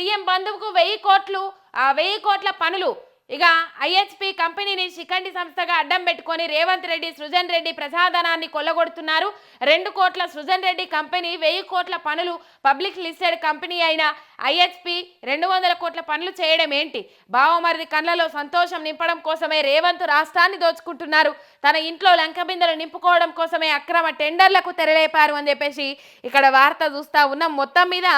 CM బంధువుకు వెయ్యి కోట్లు ఆ వెయ్యి కోట్ల పనులు ఇక ఐహెచ్పి కంపెనీని శిఖండి సంస్థగా అడ్డం పెట్టుకొని రేవంత్ రెడ్డి సృజన్ రెడ్డి ప్రసాదనాన్ని కొల్లగొడుతున్నారు. రెండు కోట్ల సృజన్ రెడ్డి కంపెనీ వెయ్యి కోట్ల పనులు పబ్లిక్ లిస్టెడ్ కంపెనీ అయిన ఐహెచ్పి రెండు వందల కోట్ల పనులు చేయడం ఏంటి? బావమరిది కళ్ళలో సంతోషం నింపడం కోసమే రేవంత్ రాష్ట్రాన్ని దోచుకుంటున్నారు. తన ఇంట్లో లంకబిందలు నింపుకోవడం కోసమే అక్రమ టెండర్లకు తెరలేపారు అని చెప్పేసి ఇక్కడ వార్త చూస్తా ఉన్నాం. మొత్తం మీద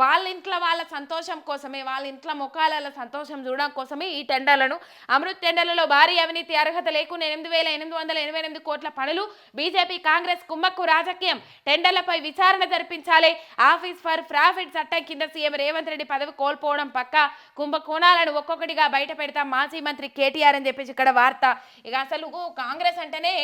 వాళ్ళ ఇంట్లో వాళ్ళ సంతోషం కోసమే వాళ్ళ ఇంట్లో ముఖాల సంతోషం చూడడం కోసమే ఈ టెండర్లను. అమృత్ టెండర్లలో భారీ అవినీతి అర్హత లేకుండా ఎనిమిది వేల ఎనిమిది వందల ఎనభై ఎనిమిది కోట్ల పనులు బీజేపీ కాంగ్రెస్ కుమ్మక్కు రాజకీయం. టెండర్లపై విచారణ జరిపించాలి. ఆఫీస్ ఫర్ ప్రాఫిట్ చట్టం కింద సీఎం రేవంత్ రెడ్డి పదవి కోల్పోవడం పక్క. కుంభకోణాలను ఒక్కొక్కటిగా బయట పెడతాం. మాజీ మంత్రి కేటీఆర్ అని చెప్పేసి ఇక్కడ వార్త. ఇక అసలు కాంగ్రెస్ అంటేనే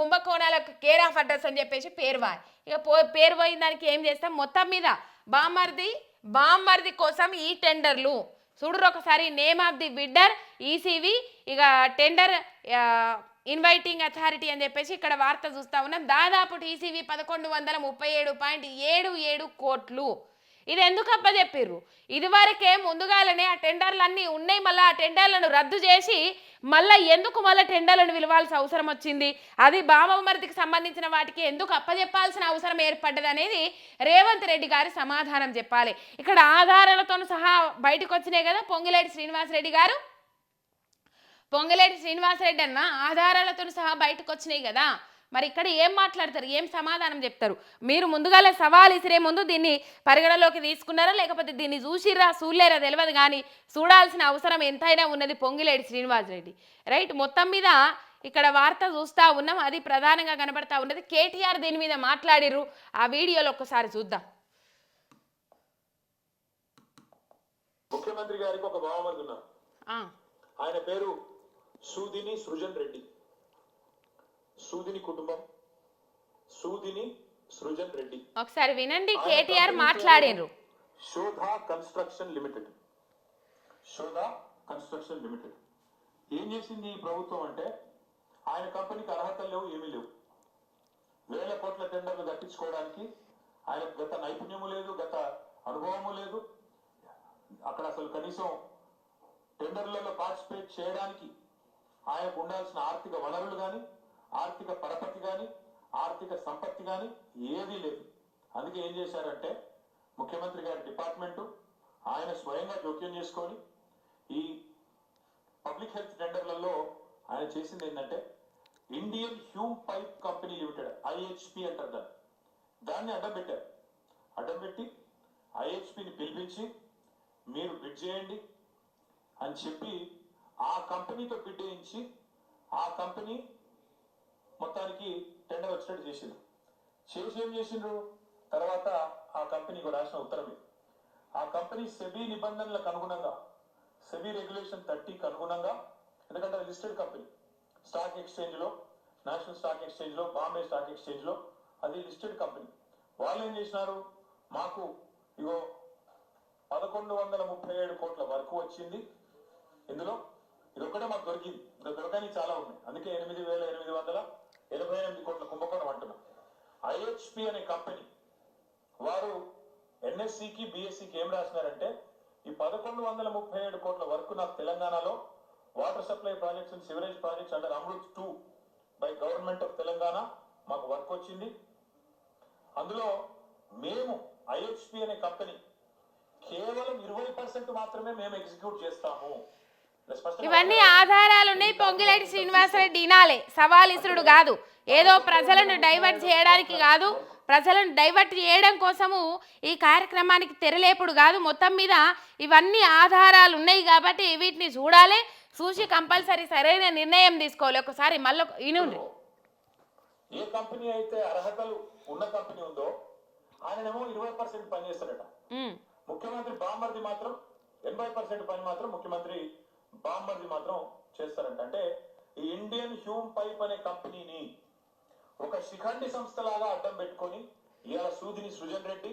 కుంభకోణాలకు కేర్ ఆఫ్ అడ్రస్ అని చెప్పేసి పేరు వారి ఇక పో పేరు పోయిన దానికి ఏం చేస్తాం? మొత్తం మీద బామ్మర్ది బామ్మర్ది కోసం ఈ టెండర్లు. చూడరు ఒకసారి name of the bidder ECV ఇక టెండర్ ఇన్వైటింగ్ అథారిటీ అని చెప్పేసి ఇక్కడ వార్త చూస్తా ఉన్నాం. దాదాపు టీసీవీ పదకొండు వందల ముప్పై ఏడు పాయింట్ ఏడు ఏడు కోట్లు. ఇది ఎందుకు అప్పచెప్పిర్రు ఇదివరకే ముందుగాలనే ఆ టెండర్లు అన్నీ ఉన్నాయి మళ్ళీ ఆ టెండర్లను రద్దు చేసి మళ్ళీ ఎందుకు మళ్ళీ టెండర్లను విలువాల్సిన అవసరం వచ్చింది? అది బామమరిదికి సంబంధించిన వాటికి ఎందుకు అప్పచెప్పాల్సిన అవసరం ఏర్పడ్డది అనేది రేవంత్ రెడ్డి గారి సమాధానం చెప్పాలి. ఇక్కడ ఆధారాలతో సహా బయటకు వచ్చినాయి కదా పొంగిలేటి శ్రీనివాసరెడ్డి గారు? పొంగిలేటి శ్రీనివాసరెడ్డి అన్న ఆధారాలతో సహా బయటకు వచ్చినాయి కదా? మరి ఇక్కడ ఏం మాట్లాడతారు? ఏం సమాధానం చెప్తారు? మీరు ముందుగానే సవాల్ ఇసిరే ముందు దీన్ని పరిగణలోకి తీసుకున్నారా? లేకపోతే దీన్ని చూసిర్రా? చూడలేరా? తెలియదు కానీ చూడాల్సిన అవసరం ఎంతైనా ఉన్నది పొంగిలేటి శ్రీనివాసరెడ్డి. రైట్? మొత్తం మీద ఇక్కడ వార్త చూస్తా ఉన్నాం. అది ప్రధానంగా కనబడతా ఉన్నది. కేటీఆర్ దీని మీద మాట్లాడిర్రు. ఆ వీడియోలో ఒక్కసారి చూద్దాం. ముఖ్యమంత్రి గారికి ఒక బావమరిది ఉన్నారు ఆ, ఆయన పేరు సూదిని సృజన్ రెడ్డి. సూదిని కుటుంబం సూదిని సృజన్ రెడ్డి. ఒకసారి వినండి KTR మాట్లాడిర్రు. Sodha construction limited. Sodha construction limited. ఏం చేసింది ఈ ప్రభుత్వం అంటే ఆయన కంపెనీకి అర్హతలు లేవు ఏమీ లేవు. వేల కోట్ల టెండర్లు దక్కించుకోవడానికి ఆయన గత నైపుణ్యము లేదు గత అనుభవము లేదు. అక్కడ అసలు కనీసం టెండర్లలో పార్టిసిపేట్ చేయడానికి ఆయనకు ఉండాల్సిన ఆర్థిక వనరులు కానీ ఆర్థిక పరపతి కానీ ఆర్థిక సంపత్తి కానీ ఏదీ లేదు. అందుకే ఏం చేశారంటే ముఖ్యమంత్రి గారి డిపార్ట్మెంటు ఆయన స్వయంగా జోక్యం చేసుకొని ఈ పబ్లిక్ హెల్త్ టెండర్లలో ఆయన చేసింది ఏంటంటే Indian Hume pipe company limited IHP అంటారు దాన్ని. దాన్ని అడ్డం పెట్టారు. అడ్డం పెట్టి ఐహెచ్పిని పిలిపించి మీరు బిడ్ చేయండి అని చెప్పి ఆ కంపెనీతో బిడ్ చేయించి ఆ కంపెనీ మొత్తానికి టెండర్ వచ్చినట్టు చేసిండ్రు. చేసి ఏం చేసిండ్రు? తర్వాత ఆ కంపెనీకి రాసిన ఉత్తరమే. ఆ కంపెనీ సెబీ నిబంధనలకు అనుగుణంగా సెబీ రెగ్యులేషన్ థర్టీకి అనుగుణంగా ఎందుకంటే లిస్టెడ్ కంపెనీ స్టాక్ ఎక్స్చేంజ్లో నేషనల్ స్టాక్ ఎక్స్చేంజ్లో బాంబే స్టాక్ ఎక్స్చేంజ్లో అది లిస్టెడ్ కంపెనీ వాళ్ళు ఏం చేసినారు? మాకు ఇగో పదకొండు వందల ముప్పై ఏడు కోట్ల వరకు వచ్చింది. ఇందులో ఇది ఒక్కటే మాకు దొరికింది. ఇంకా దొరకని చాలా ఉన్నాయి. అందుకే ఎనిమిది వేల ఎనిమిది వందల ఎనభై ఎనిమిది కోట్ల కుంభకోణం అంటున్నాం. ఐహెచ్పి అనే కంపెనీ వారు ఎన్ఎస్సికి బిఎస్సికి ఏం రాసినారంటే ఈ పదకొండు వందల ముప్పై ఏడు కోట్ల వరకు నాకు తెలంగాణలో water supply projects and sewerage projects under Amrut two by government of Telangana మాకు వర్క్ వచ్చింది. అందులో మేము ఐహెచ్పి అనే కంపెనీ కేవలం ఇరవై పర్సెంట్ మాత్రమే మేము ఎగ్జిక్యూట్ చేస్తాము. ఇవన్నీ ఆధారాలు ఉన్నాయి. పొంగిలేటి శ్రీనివాసరెడ్డి వినాలే. సవాల్ ఇసురుడు కాదు. ఏదో ప్రజలను డైవర్ట్ చేయడానికి కాదు. ప్రజలను డైవర్ట్ చేయడం కోసము ఈ కార్యక్రమానికి తెరలేపుడు కాదు. మొత్తం మీద ఇవన్నీ ఆధారాలు ఉన్నాయి కాబట్టి వీటిని చూడాలి. చూసి కంపల్సరీ సరైన నిర్ణయం తీసుకోవాలి. ఒకసారి మళ్ళీ ఇనుండ్రి ఏ కంపెనీ అయితే అర్హతలు ఉన్న కంపెనీ ఉందో ఆయనేమో ఇరవై పర్సెంట్ పనిచేస్తాడట ఉమ్, ముఖ్యమంత్రి బామ్మర్ది మాత్రం ఎనభై పర్సెంట్ పని మాత్రం ముఖ్యమంత్రి బాంబర్ది మాత్రం చేస్తారంట. అంటే ఈ ఇండియన్ హ్యూమ్ పైప్ అనే కంపెనీని ఒక శిఖండి సంస్థలాగా అడ్డం పెట్టుకొని ఇవాళ సూదిని సృజన్ రెడ్డి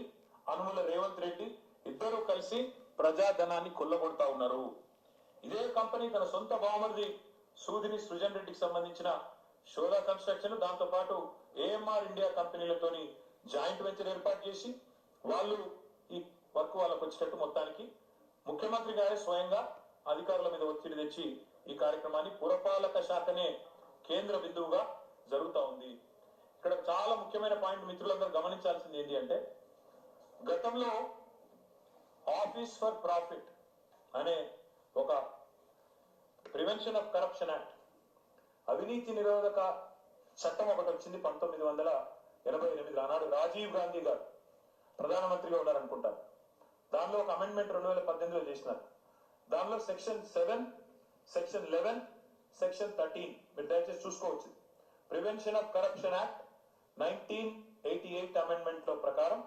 అనుముల రేవంత్ రెడ్డి ఇద్దరు కలిసి ప్రజాధనాన్ని కొల్లగొడతా ఉన్నారు. ఇదే కంపెనీ తన సొంత బావమరిది సూదిని సృజన్ రెడ్డికి సంబంధించిన షోలా కన్స్ట్రక్షన్ దాంతో పాటు ఏఎంఆర్ ఇండియా కంపెనీలతోని జాయింట్ వెంచర్ ఏర్పాటు చేసి వాళ్ళు ఈ వర్క్ వాళ్ళకి వచ్చేటట్టు మొత్తానికి ముఖ్యమంత్రి గారే స్వయంగా అధికారుల మీద ఒత్తిడి తెచ్చి ఈ కార్యక్రమాన్ని పురపాలక శాఖనే కేంద్ర బిందువుగా జరుగుతూ ఉంది. ఇక్కడ చాలా ముఖ్యమైన పాయింట్ మిత్రులందరూ గమనించాల్సింది ఏంటి అంటే గతంలో ఆఫీస్ ఫర్ ప్రాఫిట్ అనే ఒక ప్రివెన్షన్ ఆఫ్ కరప్షన్ యాక్ట్ అవినీతి నిరోధక చట్టం ఒకటి వచ్చింది పంతొమ్మిది వందల ఎనభై ఎనిమిది ఆనాడు రాజీవ్ గాంధీ గారు ప్రధానమంత్రిగా ఉన్నారనుకుంటారు దానిలో ఒక అమెండ్మెంట్ రెండు వేల పద్దెనిమిదిలో చేసినారు. దానిలో section seven section eleven section thirteen మీరు దయచేసి చూసుకోవచ్చు. Prevention of corruption act nineteen eighty eight అమెండ్మెంట్లో ప్రకారం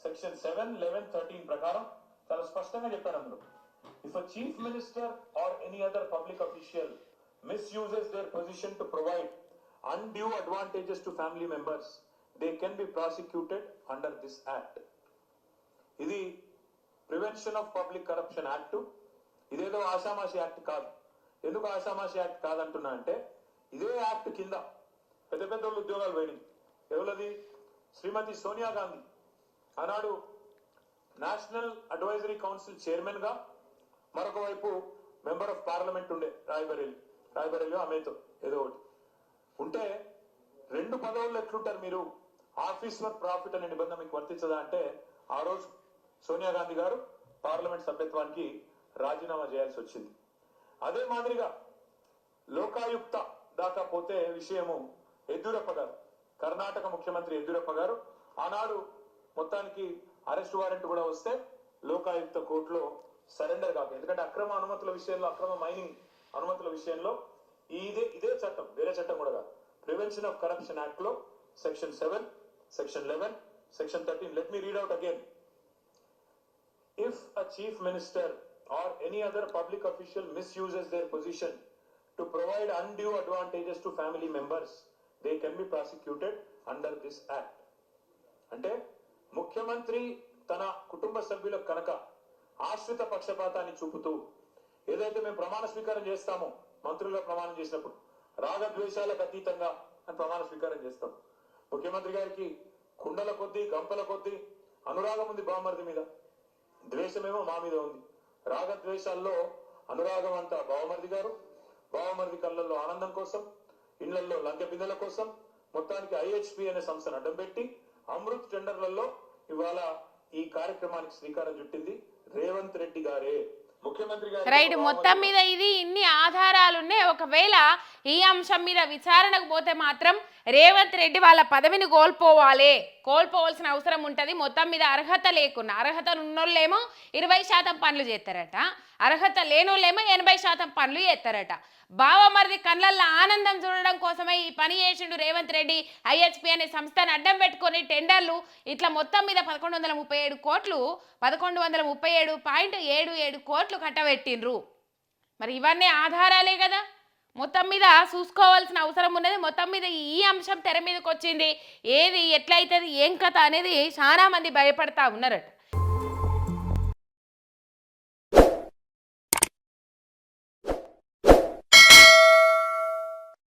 సెక్షన్ సెవెన్ లెవెన్ థర్టీన్ ప్రకారం చాలా స్పష్టంగా చెప్పాను అందులో. If a chief minister or any other public official misuses their position to provide undue advantages to family members they can be prosecuted under this act ఇది prevention of public corruption act ఇదేదో ఆషామాషి act కాదు. ఎందుకు ఆషామాషి act కాదంటున్నా అంటే ఇదే act కింద పెద్ద పెద్ద వాళ్ళు ఉద్యోగాలు పోయినాయి. ఎవరది? శ్రీమతి సోనియా గాంధీ. ఆనాడు నేషనల్ అడ్వైజరీ కౌన్సిల్ చైర్మన్గా మరొక వైపు మెంబర్ ఆఫ్ పార్లమెంట్ ఉండే రాయబరేలి. రాయబరేలి ఆమెతో ఏదో ఒకటి. ఉంటే రెండు పదవుల్లో ఎట్లుంటారు మీరు? ఆఫీస్ ఫర్ ప్రాఫిట్ అనే నిబంధన మీకు వర్తించదా అంటే ఆ రోజు సోనియా గాంధీ గారు పార్లమెంట్ సభ్యత్వానికి రాజీనామా చేయాల్సి వచ్చింది. అదే మాదిరిగా లోకాయుక్త దాకా పోతే విషయము యడ్యూరప్ప గారు కర్ణాటక ముఖ్యమంత్రి యడ్యూరప్ప గారు ఆనాడు మొత్తానికి అరెస్ట్ వారెంట్ కూడా వస్తే లోకాయుక్త కోర్టులో సరెండర్ కాదు ఎందుకంటే అక్రమ అనుమతుల విషయంలో అక్రమ మైనింగ్ అనుమతుల విషయంలో ఇదే ఇదే చట్టం వేరే చట్టం కూడా కాదు. ప్రివెన్షన్ ఆఫ్ కరప్షన్ యాక్ట్లో section seven section eleven section thirteen. Let me read out again. If a chief minister or any other public official misuses their position to provide undue advantages to family members, they can be prosecuted under this act. అంటే ముఖ్యమంత్రి తన కుటుంబ సభ్యులకు కనుక ఆశ్రిత పక్షపాతాన్ని చూపుతూ ఏదైతే మేము ప్రమాణ స్వీకారం చేస్తామో మంత్రులుగా ప్రమాణం చేసినప్పుడు రాగద్వేషాలకు అతీతంగా అని ప్రమాణ స్వీకారం చేస్తాం. ముఖ్యమంత్రి గారికి కుండల కొద్దీ గంపల కొద్దీ అనురాగం ఉంది బామ్మర్ది మీద. ద్వేషమేమో మా మీద ఉంది. రాగద్వేషాల్లో అనురాగం అంతా బావమరిది గారు. బావమరిది కళ్ళల్లో ఆనందం కోసం ఇళ్ళలో లంకె బిందెల కోసం మొత్తానికి ఐహెచ్పి అనే సంస్థను అడ్డం పెట్టి అమృత్ టెండర్లలో ఇవాళ ఈ కార్యక్రమానికి శ్రీకారం చుట్టింది రేవంత్ రెడ్డి గారే. ముఖ్యమంత్రి గారి రైట్ మొత్తం మీద ఇది ఇన్ని ఆధారాలు ఉన్నాయి ఒకవేళ ఈ అంశం మీద విచారణకు పోతే మాత్రం రేవంత్ రెడ్డి వాళ్ళ పదవిని కోల్పోవాలి. కోల్పోవాల్సిన అవసరం ఉంటుంది. మొత్తం మీద అర్హత లేకున్నా అర్హత ఉన్నోళ్ళేమో ఇరవై శాతం పనులు చేస్తారట. అర్హత లేనోళ్ళేమో ఎనభై శాతం పనులు చేస్తారట. బావమరిది కళ్ళల్లో ఆనందం చూడడం కోసమే ఈ పని చేసిండు రేవంత్ రెడ్డి. ఐహెచ్పి అనే సంస్థను అడ్డం పెట్టుకొని టెండర్లు ఇట్లా మొత్తం మీద పదకొండు వందల ముప్పై ఏడు కోట్లు పదకొండు వందల ముప్పై ఏడు పాయింట్ ఏడు ఏడు కోట్లు కట్టబెట్టిండ్రు. మరి ఇవన్నీ ఆధారాలే కదా. మొత్తం మీద చూసుకోవాల్సిన అవసరం ఉన్నది. మొత్తం మీద ఈ అంశం తెర మీదకి వచ్చింది ఏది ఎట్లయితుంది ఏం కథ అనేది చాలామంది భయపడతా ఉన్నారట.